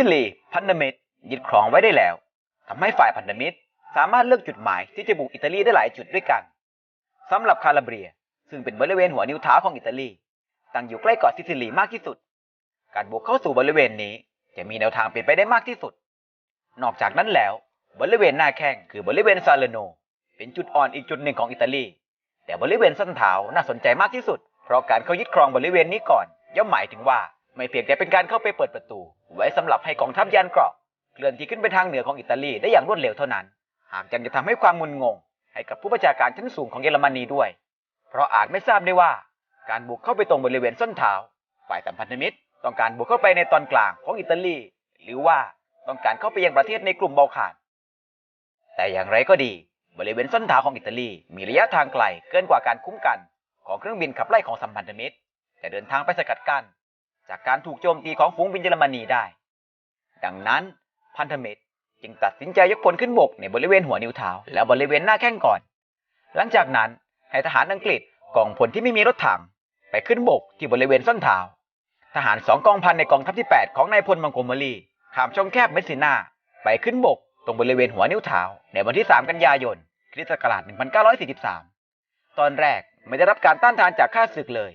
ซิลีพันธมิตรยึดครองไว้ได้แล้วทำให้ฝ่ายพันธมิตร สามารถเลือกจุดหมายที่จะบุกอิตาลีได้หลายจุดด้วยกันสำหรับคาลาเบรีย ซึ่งเป็นบริเวณหัวนิ้วเท้าของอิตาลีตั้งอยู่ใกล้เกาะซิซิลีมากที่สุด การบุกเข้าสู่บริเวณนี้จะมีแนวทางเป็นไปได้มากที่สุด นอกจากนั้นแล้ว บริเวณหน้าแข้งคือบริเวณซาเลโน เป็นจุดอ่อนอีกจุดหนึ่งของอิตาลี แต่บริเวณส้นเท้าน่าสนใจมากที่สุด เพราะการเข้ายึดครองบริเวณนี้ก่อน ย่อมหมายถึงว่า ไม่เพียงแต่เป็นการเข้าไปเปิดประตู ไว้สำหรับให้กองทัพยานเกราะเคลื่อนที่ขึ้นไปทางเหนือของอิตาลีได้อย่างรวดเร็วเท่านั้น หากยังจะทำให้ความงุนงง ให้กับผู้บัญชาการชั้นสูงของเยอรมนีด้วย เพราะอาจไม่ทราบได้ว่า การบุกเข้าไปตรงบริเวณส้นเท้า ฝ่ายสัมพันธมิตร ต้องการบุกเข้าไปในตอนกลางของอิตาลี หรือว่าต้องการเข้าไปยังประเทศในกลุ่มบอลข่าน แต่อย่างไรก็ดี บริเวณส้นเท้าของอิตาลีมีระยะทางไกลเกินกว่าการคุ้มกัน ของเครื่องบินขับไล่ของสัมพันธมิตร แต่เดินทางไปสกัดกั้น จากการถูกโจมตีของฝูงบินเยอรมนีได้ ดังนั้นพันธมิตรจึงตัดสินใจยกพลขึ้นบกในบริเวณหัวนิ้วเท้าและบริเวณหน้าแข้งก่อน หลังจากนั้นให้ทหารอังกฤษกองพลที่ไม่มีรถถัง ไปขึ้นบกที่บริเวณส้นเท้า ทหารสองกองพันในกองทัพที่ 8 ของนายพลมังโกเมอรีข้ามช่องแคบเมสซินาไปขึ้นบกตรงบริเวณหัวนิ้วเท้าในวันที่ 3 กันยายนคริสต์ศักราช 1943 ตอนแรกไม่ได้รับการต้านทานจากข้าศึกเลย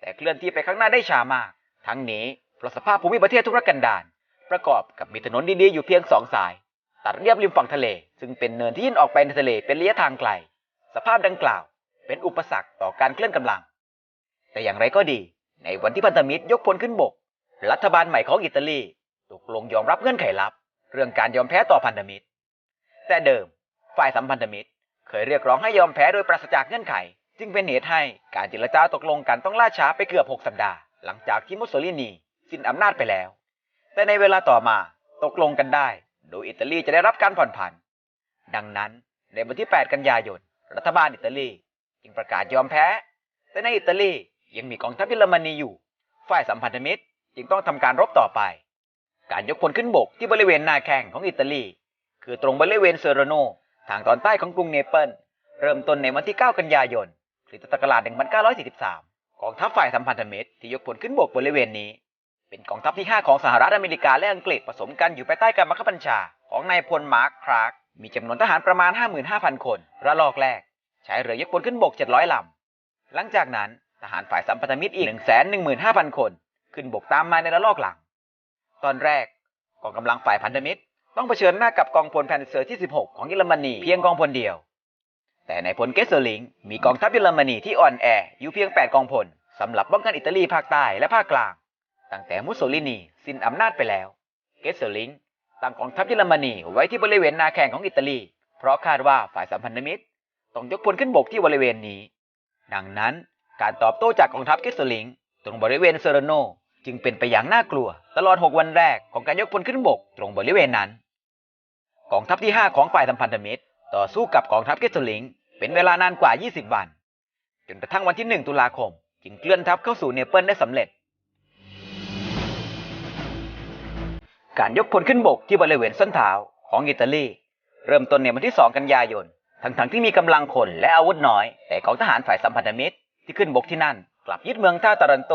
แต่เคลื่อนที่ไปข้างหน้าได้ช้ามาก ทั้งนี้เพราะสภาพภูมิประเทศทุรกันดารประกอบกับมีถนนดีๆอยู่เพียงสองสาย ตัดเรียบริมฝั่งทะเล ซึ่งเป็นเนินที่ยื่นออกไปในทะเลเป็นระยะทางไกล สภาพดังกล่าวเป็นอุปสรรคต่อการเคลื่อนกำลัง แต่อย่างไรก็ดี ในวันที่พันธมิตรยกพลขึ้นบก รัฐบาลใหม่ของอิตาลีตกลงยอมรับเงื่อนไขลับ เรื่องการยอมแพ้ต่อพันธมิตร แต่เดิมฝ่ายสัมพันธมิตร เคยเรียกร้องให้ยอมแพ้โดยปราศจากเงื่อนไข จึงเป็นเหตุให้การเจรจาตกลงกันต้องล่าช้าไปเกือบ 6 สัปดาห์ หลังจากที่มุสโสลินีสิ้นอำนาจไปแล้ว แต่ในเวลาต่อมาตกลงกันได้ โดยอิตาลีจะได้รับการผ่อนผัน ดังนั้นในวันที่ 8 กันยายน รัฐบาลอิตาลีจึงประกาศยอมแพ้ แต่ในอิตาลียังมีกองทัพเยอรมนีอยู่ ฝ่ายสัมพันธมิตรจึงต้องทำการรบต่อไป การยกพลขึ้นบกที่บริเวณนาแข่งของอิตาลี คือตรงบริเวณเซโรโน ทางตอนใต้ของกรุงเนเปิล เริ่มต้นในวันที่ 9 กันยายนคริสตศักราช1943 กองทัพฝ่ายสัมพันธมิตรที่ยกพลขึ้นบกบริเวณนี้ เป็นกองทัพที่ 5 ของสหรัฐอเมริกาและอังกฤษผสมกันอยู่ภายใต้การบังคับบัญชา ของนายพลมาร์คคราร์กมีจำนวนทหารประมาณ 55,000 คน ระลอกแรก ใช้เรือยกพลขึ้นบก 700ลำหลังจากนั้นทหารฝ่ายสัมพันธมิตรอีก 115,000 คน ขึ้นบกตามมาในระลอกหลัง ตอนแรกกองกำลังฝ่ายพันธมิตร ต้องเผชิญหน้ากับกองพลแพนเซอร์ที่ 16 ของเยอรมนีเพียงกองพลเดียว แต่ในพลเกสเซอร์ลิงมีกองทัพเยอรมนีที่อ่อนแออยู่เพียง 8 กองพลสำหรับป้องกันอิตาลีภาคใต้และภาคกลาง ตั้งแต่มุสโสลินีสิ้นอำนาจไปแล้ว เกสเซอร์ลิงตั้งกองทัพเยอรมนีไว้ที่บริเวณนาแข่งของอิตาลี เพราะคาดว่าฝ่ายสัมพันธมิตรต้องยกพลขึ้นบกที่บริเวณนี้ ดังนั้นการตอบโต้จากกองทัพเกสเซอร์ลิงตรงบริเวณเซอร์โนจึงเป็นไปอย่างน่ากลัว ตลอด 6 วันแรกของการยกพลขึ้นบกตรงบริเวณนั้น กองทัพที่ 5 ของฝ่ายสัมพันธมิตร ต่อสู้กับกองทัพเกสเลิง เป็นเวลานานกว่า 20 วัน จนกระทั่งวันที่ 1 ตุลาคม จึงเคลื่อนทัพเข้าสู่เนเปิลได้สำเร็จ การยกพลขึ้นบกที่บริเวณส้นเท้าของอิตาลี เริ่มต้นในวันที่ 2 กันยายน ทั้งๆที่มีกำลังคนและอาวุธน้อย แต่กองทหารฝ่ายสัมพันธมิตรที่ขึ้นบกที่นั่น กลับยึดเมืองท่าตารันโต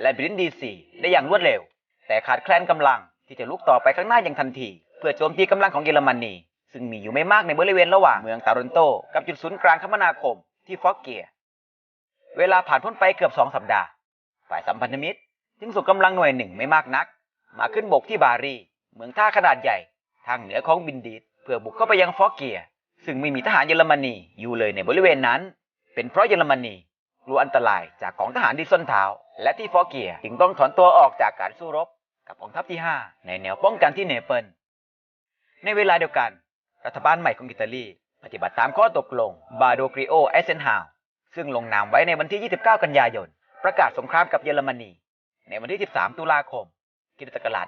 และบรินดีซีได้อย่างรวดเร็ว แต่ขาดแคลนกำลังที่จะลุกต่อไปข้างหน้าอย่างทันที เพื่อโจมตีกำลังของเยอรมนี ซึ่งมีอยู่ไม่มากในบริเวณระหว่างเมืองตารันโต กับจุดศูนย์กลางคมนาคมที่ฟอกเกีย เวลาผ่านพ้นไปเกือบสองสัปดาห์ ฝ่ายสัมพันธมิตร จึงส่งกำลังหน่วยหนึ่งไม่มากนัก มาขึ้นบกที่บารี เมืองท่าขนาดใหญ่ ทางเหนือของบินดีดเพื่อบุกเข้าไปยังฟอกเกีย ซึ่งไม่มีทหารเยอรมนีอยู่เลยในบริเวณนั้น เป็นเพราะเยอรมนีกลัวอันตรายจากกองทหารที่ส้นเท้า และที่ฟอกเกียจึงต้องถอนตัวออกจากการสู้รบ กับกองทัพที่ 5 ในแนวป้องกันที่เนเปิลในเวลาเดียวกัน รัฐบาลใหม่ของอิตาลี ปฏิบัติตามข้อตกลงบาโดกริโอเอเซนฮาวซึ่งลงนามไว้ในวันที่ 29 กันยายน ประกาศสงครามกับเยอรมนี ในวันที่ 13 ตุลาคมคริสตศักราช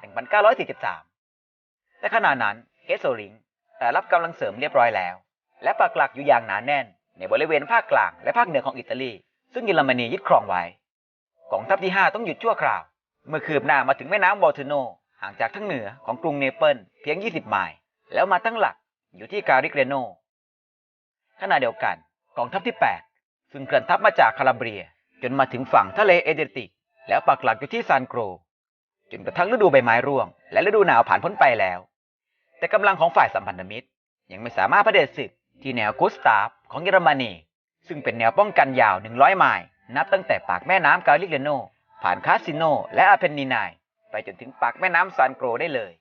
1943 แต่ขณะนั้นเกสโซริงได้รับกำลังเสริมเรียบร้อยแล้ว และปักหลักอยู่อย่างหนาแน่น ในบริเวณภาคกลางและภาคเหนือของอิตาลี ซึ่งเยอรมนียึดครองไว้กองทัพที่ 5 ต้องหยุดชั่วคราว เมื่อคืบหน้ามาถึงแม่น้ำบอลเทโนห่างจากทั้งเหนือของกรุงเนเปิลเพียง 20 ไมล์แล้วมาตั้งหลัก อยู่ที่การิเกเรโนขณะเดียวกันกองทัพที่ 8 ซึ่งเคลื่อนทัพมาจากคาลาเบีย จนมาถึงฝั่งทะเลเอเดรติก แล้วปักหลักอยู่ที่ซานโกรจนกระทั่งฤดูใบไม้ร่วง และฤดูหนาวผ่านพ้นไปแล้ว แต่กำลังของฝ่ายสัมพันธมิตร ยังไม่สามารถเผด็จศึกที่แนวกุสตาฟของเยอรมนี ซึ่งเป็นแนวป้องกันยาว 100 ไมล์นับตั้งแต่ปากแม่น้ำกาลิเลโน ผ่านคาสิโน และอาเพนนีนน์ไปจนถึงปากแม่น้ำซานโกรได้เลย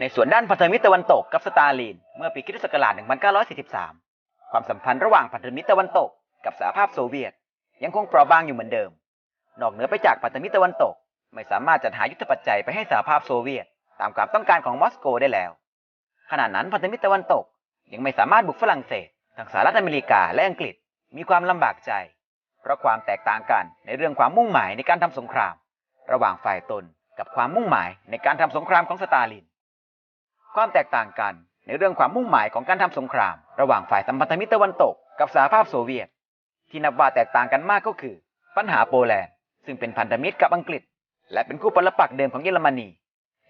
ในส่วนด้านพันธมิตรตะวันตกกับสตาลินเมื่อปีคริสตศักราช 1943 ความสัมพันธ์ระหว่างพันธมิตรตะวันตกกับสหภาพโซเวียต ยังคงเปราะบางอยู่เหมือนเดิม นอกเหนือไปจากพันธมิตรตะวันตก ไม่สามารถจัดหายุทธปัจจัยไปให้สหภาพโซเวียต ตามความต้องการของมอสโกได้แล้ว ขณะนั้นพันธมิตรตะวันตกยังไม่สามารถบุกฝรั่งเศสทางสหรัฐอเมริกาและอังกฤษมีความลำบากใจ เพราะความแตกต่างกันในเรื่องความมุ่งหมายในการทำสงคราม ระหว่างฝ่ายตนกับความมุ่งหมายในการทำสงครามของสตาลิน ความแตกต่างกัน ในเรื่องความมุ่งหมายของการทำสงคราม ระหว่างฝ่ายสัมพันธมิตรตะวันตกกับสหภาพโซเวียต ที่นับว่าแตกต่างกันมากก็คือ ปัญหาโปแลนด์ซึ่งเป็นพันธมิตรกับอังกฤษ และเป็นคู่ปรปักษ์เดิมของเยอรมนี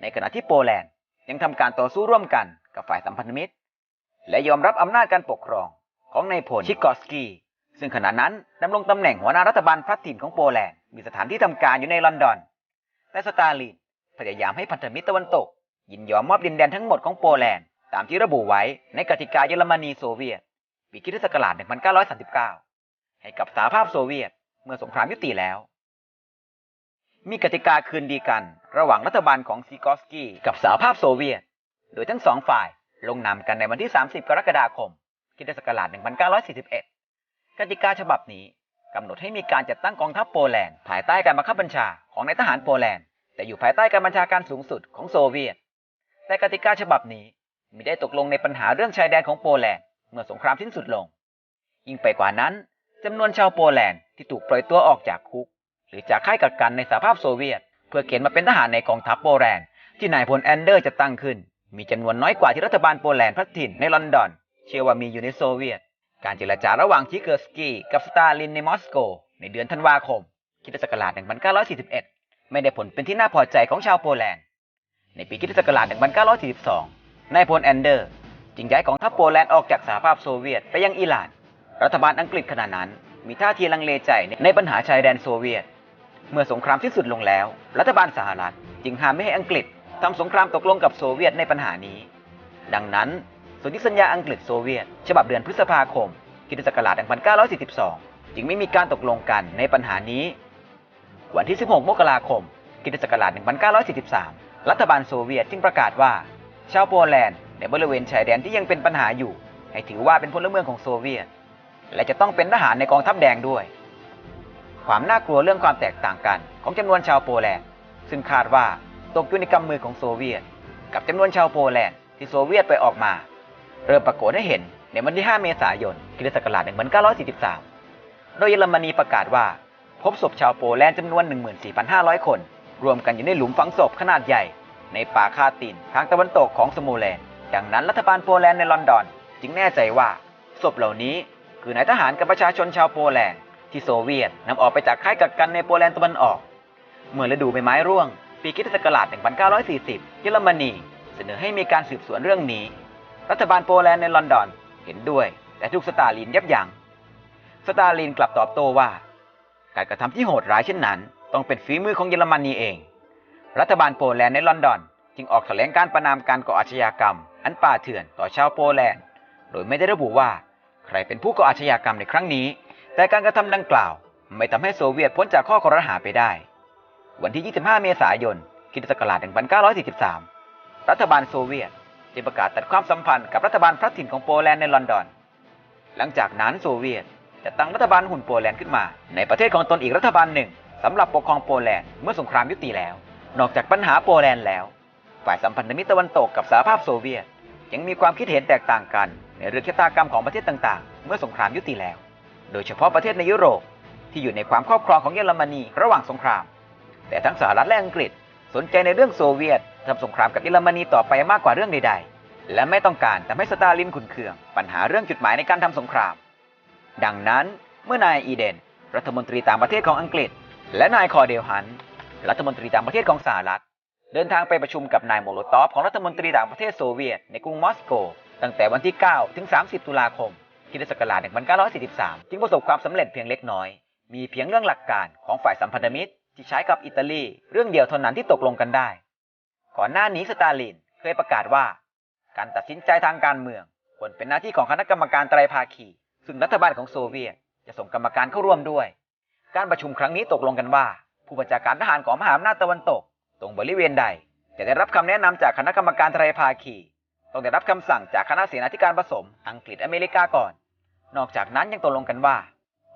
ในขณะที่โปแลนด์ยังทำการต่อสู้ร่วมกันกับฝ่ายสัมพันธมิตร และยอมรับอำนาจการปกครองของนายพลชิกอสกีซึ่งขณะนั้นดำรงตำแหน่งหัวหน้ารัฐบาลพลัดถิ่นของโปแลนด์มีสถานที่ทำการอยู่ในลอนดอน แต่สตาลินพยายามให้พันธมิตรตะวันตก ยินยอมมอบดินแดนทั้งหมดของโปแลนด์ตามที่ระบุไว้ในกติกาเยอรมนีโซเวียตปีคริสตศักราช 1939 ให้กับสหภาพโซเวียตเมื่อสงครามยุติแล้ว มีกติกาคืนดีกัน ระหว่างรัฐบาลของซีกอสกี้กับสหภาพโซเวียต โดยทั้งสองฝ่ายลงนามกันในวันที่ 30 กรกฎาคมคริสตศักราช 1941 กติกาฉบับนี้กำหนดให้มีการจัดตั้งกองทัพโปแลนด์ภายใต้การบังคับบัญชาของนายทหารโปแลนด์แต่อยู่ภายใต้การบัญชาการสูงสุดของโซเวียต แต่กติกาฉบับนี้มิได้ตกลงในปัญหาเรื่องชายแดนของโปแลนด์เมื่อสงครามสิ้นสุดลง ยิ่งไปกว่านั้นจำนวนชาวโปแลนด์ที่ถูกปล่อยตัวออกจากคุก หรือจากค่ายกักกันในสหภาพโซเวียต เพื่อเกณฑ์มาเป็นทหารในกองทัพโปแลนด์ที่นายพลแอนเดอร์จะตั้งขึ้น มีจำนวนน้อยกว่าที่รัฐบาลโปแลนด์พัดถิ่นในลอนดอน เชื่อว่ามีอยู่ในโซเวียต การเจรจาระหว่างชิเกอร์สกีกับสตาลินในมอสโก ในเดือนธันวาคมคริสตศักราช1941 ไม่ได้ผลเป็นที่น่าพอใจของชาวโปแลนด์ ในปีคริสตศักราช1942 นายพลแอนเดอร์ จึงย้ายกองทัพโปแลนด์ออกจากสหภาพโซเวียตไปยังอิหร่าน รัฐบาลอังกฤษขณะนั้น มีท่าทีลังเลใจในปัญหาชายแดนโซเวียต เมื่อสงครามสิ้นสุดลงแล้ว รัฐบาลสหรัฐจึงห้ามไม่ให้อังกฤษทำสงครามตกลงกับโซเวียตในปัญหานี้ ดังนั้นสนธิสัญญาอังกฤษโซเวียต ฉบับเดือนพฤษภาคมคริสตศักราช1942 จึงไม่มีการตกลงกันในปัญหานี้ วันที่ 16 มกราคมคริสตศักราช1943 รัฐบาลโซเวียตจึงประกาศว่า ชาวโปแลนด์ในบริเวณชายแดนที่ยังเป็นปัญหาอยู่ ให้ถือว่าเป็นพลเมืองของโซเวียต และจะต้องเป็นทหารในกองทัพแดงด้วย ความน่ากลัวเรื่องความแตกต่างกันของจำนวนชาวโปแลนด์ ซึ่งคาดว่าตกอยู่ในกำมือของโซเวียต กับจำนวนชาวโปแลนด์ที่โซเวียตไปออกมา เริ่มปรากฏให้เห็นในวันที่ 5 เมษายนคศ1943 โดยเยอรมนีประกาศว่า พบศพชาวโปแลนด์จำนวน 14,500 คน รวมกันอยู่ในหลุมฝังศพขนาดใหญ่ ในป่าคาตินทางตะวันตกของสโมแลนด์ดังนั้นรัฐบาลโปแลนด์ในลอนดอน จึงแน่ใจว่าศพเหล่านี้ คือนายทหารกับประชาชนชาวโปแลนด์ที่โซเวียตนำออกไปจากค่ายกักกันในโปแลนด์ตะวันออก เมื่อฤดูใบไม้ร่วง ปีคิศักราช1940 เยอรมนีเสนอให้มีการสืบสวนเรื่องนี้ รัฐบาลโปแลนด์ในลอนดอนเห็นด้วย แต่ถูกสตาลินยับยั้งสตาลินกลับตอบโต้ว่า การกระทำที่โหดร้ายเช่นนั้น ต้องเป็นฝีมือของเยอรมนนีเอง รัฐบาลโปแลนด์ในลอนดอน จึงออกแถลงการประนามการก่ออาชญากรรม อันป่าเถื่อนต่อชาวโปแลนด์ โดยไม่ได้ระบุว่าใครเป็นผู้ก่ออาชญากรรมในครั้งนี้ แต่การกระทำดังกล่าว ไม่ทำให้โซเวียตพ้นจากข้อคอรหาไปได้ วันที่ 25 เมษายนคริสตศักราช1943 รัฐบาลโซเวียตจึงประกาศตัดความสัมพันธ์กับรัฐบาลพลัดถิ่นของโปแลนด์ในลอนดอน หลังจากนั้นโซเวียตจะตั้งรัฐบาลหุ่นโปแลนด์ขึ้นมา ในประเทศของตนอีกรัฐบาลหนึ่ง สำหรับปกครองโปแลนด์เมื่อสงครามยุติแล้ว นอกจากปัญหาโปแลนด์แล้ว ฝ่ายสัมพันธมิตรตะวันตกกับสหภาพโซเวียต ยังมีความคิดเห็นแตกต่างกัน ในเรื่องชะตากรรมของประเทศต่างๆ เมื่อสงครามยุติแล้ว โดยเฉพาะประเทศในยุโรป ที่อยู่ในความครอบครองของเยอรมนีระหว่างสงคราม แต่ทั้งสหรัฐและอังกฤษ สนใจในเรื่องโซเวียตทำสงครามกับเยอรมนีต่อไปมากกว่าเรื่องใดๆ และไม่ต้องการทำให้สตาลินขุนเคือง ปัญหาเรื่องจุดหมายในการทำสงคราม ดังนั้นเมื่อนายอีเดน รัฐมนตรีต่างประเทศของอังกฤษ และนายคอเดลฮันรัฐมนตรีต่างประเทศของสหรัฐ เดินทางไปประชุมกับนายโมโลตอฟของรัฐมนตรีต่างประเทศโซเวียตในกรุงมอสโก ตั้งแต่วันที่ 9 ถึง 30 ตุลาคมคริสตศักราช1943 จึงประสบความสำเร็จเพียงเล็กน้อย มีเพียงเรื่องหลักการของฝ่ายสัมพันธมิตร ที่ใช้กับอิตาลี เรื่องเดียวเท่านั้นที่ตกลงกันได้ ก่อนหน้านี้สตาลินเคยประกาศว่า การตัดสินใจทางการเมืองควรเป็นหน้าที่ของคณะกรรมการไตรภาคี ซึ่งรัฐบาลของโซเวียตจะส่งกรรมการเข้าร่วมด้วย การประชุมครั้งนี้ตกลงกันว่า ผู้บัญชาการทหารของมหาอำนาจตะวันตก ตรงบริเวณใดจะได้รับคำแนะนำจากคณะกรรมการไตรภาคี ต้องได้รับคำสั่งจากคณะเสนาธิการผสม อังกฤษอเมริกาก่อน นอกจากนั้นยังตกลงกันว่า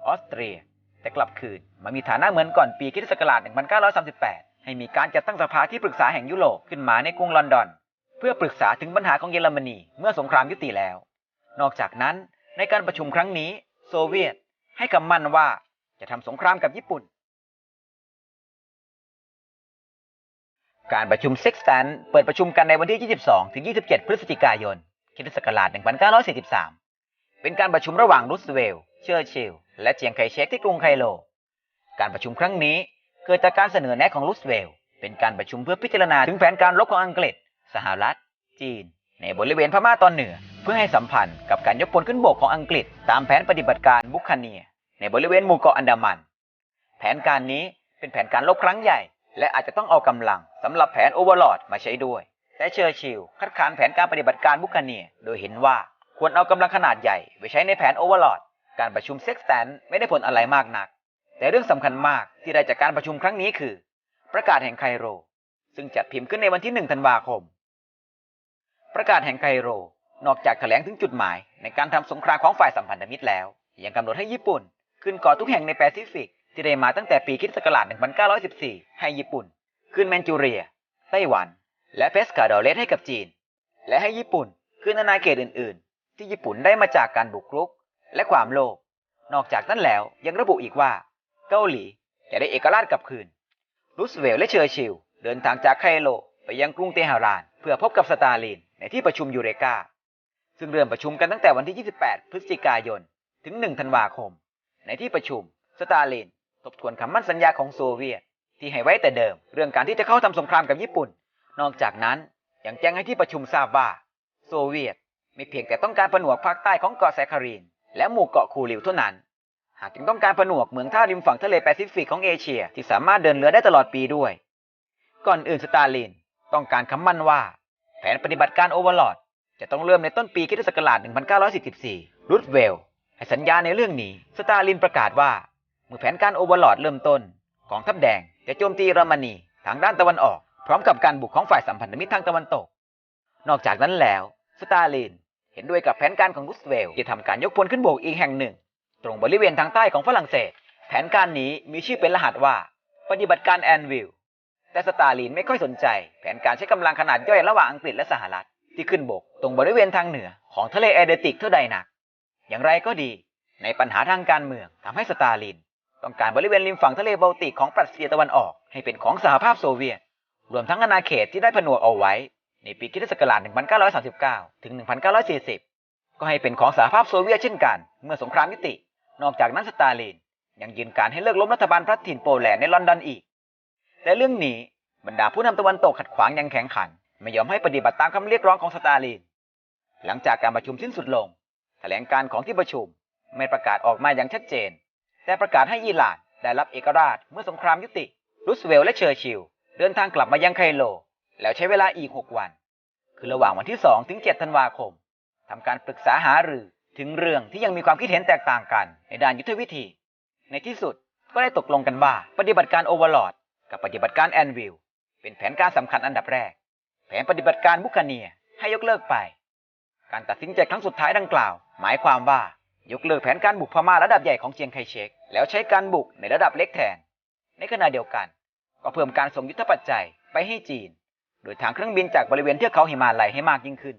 ออสเตรียจะกลับคืนมามีฐานะเหมือนก่อนปีคริสตศักราช1938 ให้มีการจัดตั้งสภาที่ปรึกษาแห่งยุโรปขึ้นมาในกรุงลอนดอน เพื่อปรึกษาถึงปัญหาของเยอรมนีเมื่อสงครามยุติแล้ว นอกจากนั้นในการประชุมครั้งนี้ โซเวียต ให้คำมั่นว่า จะทำสงครามกับญี่ปุ่น การประชุมเซ็กซ์ตันเปิดประชุมกันในวันที่ 22 ถึง 27 พฤศจิกายนคริสตศักราช 1943 เป็นการประชุมระหว่างรูสเวลล์เชอร์ชิลล์และเจียงไคเชกที่กรุงไคโลการประชุมครั้งนี้เกิดจากการเสนอแนะของรูสเวลล์เป็นการประชุมเพื่อพิจารณาถึงแผนการรบของอังกฤษ สหรัฐ จีน ในบริเวณพม่าตอนเหนือ เพื่อให้สัมพันธ์กับการยกพลขึ้นบกของอังกฤษ ตามแผนปฏิบัติการบุคคาเนีย ในบริเวณหมู่เกาะอันดามัน แผนการนี้เป็นแผนการรบครั้งใหญ่ และอาจจะต้องเอากำลังสำหรับแผนโอเวอร์ลอดมาใช้ด้วย แต่เชอร์ชิลคัดค้านแผนการปฏิบัติการบุคคาเนียโดยเห็นว่าควรเอากำลังขนาดใหญ่ไปใช้ในแผนโอเวอร์ลอดการประชุมเซ็กแตนไม่ได้ผลอะไรมากนัก แต่เรื่องสำคัญมากที่ได้จากการประชุมครั้งนี้คือ ประกาศแห่งไคโร ซึ่งจัดพิมพ์ขึ้นในวันที่1ธันวาคม ประกาศแห่งไคโรนอกจากแถลงถึงจุดหมายในการทำสงครามของฝ่ายสัมพันธมิตรแล้ว ยังกำหนดให้ญี่ปุ่น ขึ้นเกาะทุกแห่งในแปซิฟิก ที่ได้มาตั้งแต่ปีคิศักราช1914 ให้ญี่ปุ่น ขึ้นแมนจูเรีย ไต้หวัน และเพสคาดอเลสให้กับจีน และให้ญี่ปุ่นขึ้นอาณาเขตอื่น ๆ ที่ญี่ปุ่นได้มาจากการบุกรุก และความโลภ นอกจากนั้นแล้วยังระบุอีกว่า เกาหลีจะได้เอกราชกลับคืน รูสเวลต์และเชอร์ชิลเดินทางจากไคโรไปยังกรุงเตหะราน เพื่อพบกับสตาลินในที่ประชุมยูเรกาซึ่งเริ่มประชุมกันตั้งแต่วันที่ 28 พฤศจิกายน ถึง 1 ธันวาคม ในที่ประชุม สตาลิน ทบทวนคำมั่นสัญญาของโซเวียต ที่ให้ไว้แต่เดิม เรื่องการที่จะเข้าทำสงครามกับญี่ปุ่น นอกจากนั้นยังแจ้งให้ที่ประชุมทราบว่า โซเวียตไม่เพียงแต่ต้องการผนวกภาคใต้ของเกาะแซคารีน และหมู่เกาะคูริวเท่านั้น หากยังต้องการผนวกเมืองท่าริมฝั่งทะเลแปซิฟิกของเอเชีย ที่สามารถเดินเรือได้ตลอดปีด้วย ก่อนอื่นสตาลินต้องการคำมั่นว่า แผนปฏิบัติการโอเวอร์ลอดจะต้องเริ่มในต้นปีคศ1944รูสเวล สัญญาในเรื่องนี้ สตาลินประกาศว่า เมื่อแผนการโอเวอร์ลอดเริ่มต้น กองทัพแดงจะโจมตีเยอรมนีทางด้านตะวันออก พร้อมกับการบุกของฝ่ายสัมพันธมิตรทางตะวันตก นอกจากนั้นแล้ว สตาลินเห็นด้วยกับแผนการของรูสเวลล์ที่ทำการยกพลขึ้นบกอีกแห่งหนึ่ง ตรงบริเวณทางใต้ของฝรั่งเศส แผนการนี้มีชื่อเป็นรหัสว่า ปฏิบัติการแอนวิลแต่สตาลินไม่ค่อยสนใจ แผนการใช้กำลังขนาดย่อยระหว่างอังกฤษและสหรัฐ ที่ขึ้นบกตรงบริเวณทางเหนือของทะเลแอเดติกเท่าใดนัก อย่างไรก็ดี ในปัญหาทางการเมืองทำให้สตาลิน ต้องการบริเวณริมฝั่งทะเลบอลติกของปรัสเซียตะวันออกให้เป็นของสหภาพโซเวียต รวมทั้งอาณาเขตที่ได้ผนวกเอาไว้ ในปีคริสตศักราช1939 ถึง 1940 ก็ให้เป็นของสหภาพโซเวียตเช่นกัน เมื่อสงครามยุติ นอกจากนั้นสตาลิน ยังยืนการให้เลิกล้มรัฐบาลพลัดถิ่นโปแลนด์ในลอนดอนอีก แต่เรื่องนี้บรรดาผู้นำตะวันตกขัดขวางอยังแข็งขัน ไม่ยอมให้ปฏิบัติตามคำเรียกร้องของสตาลิน หลังจากการประชุมสิ้นสุดลง ถลงการของที่ประชุมไม่ประกาศออกมาอย่างชัดเจน แต่ประกาศให้อิหร่านได้รับเอกราชเมื่อสงครามยุติ รูสเวลต์และเชอร์ชิลเดินทางกลับมายังไคโล แล้วใช้เวลาอีก 6 วัน คือระหว่างวันที่ 2 ถึง 7 ธันวาคมทำการปรึกษาหารือถึงเรื่องที่ยังมีความคิดเห็นแตกต่างกันในด้านยุทธวิธี ในที่สุดก็ได้ตกลงกันว่าปฏิบัติการโอเวอร์ลอดกับปฏิบัติการแอนวิลเป็นแผนการสำคัญอันดับแรก แผนปฏิบัติการบุคเนียให้ยกเลิกไป การตัดสินใจครั้งสุดท้ายดังกล่าว หมายความว่ายกเลิกแผนการบุกพม่าระดับใหญ่ของเจียงไคเชกแล้วใช้การบุกในระดับเล็กแทน ในขณะเดียวกัน ก็เพิ่มการส่งยุทธปัจจัยไปให้จีน โดยทางเครื่องบินจากบริเวณเทือกเขาหิมาลัยให้มากยิ่งขึ้น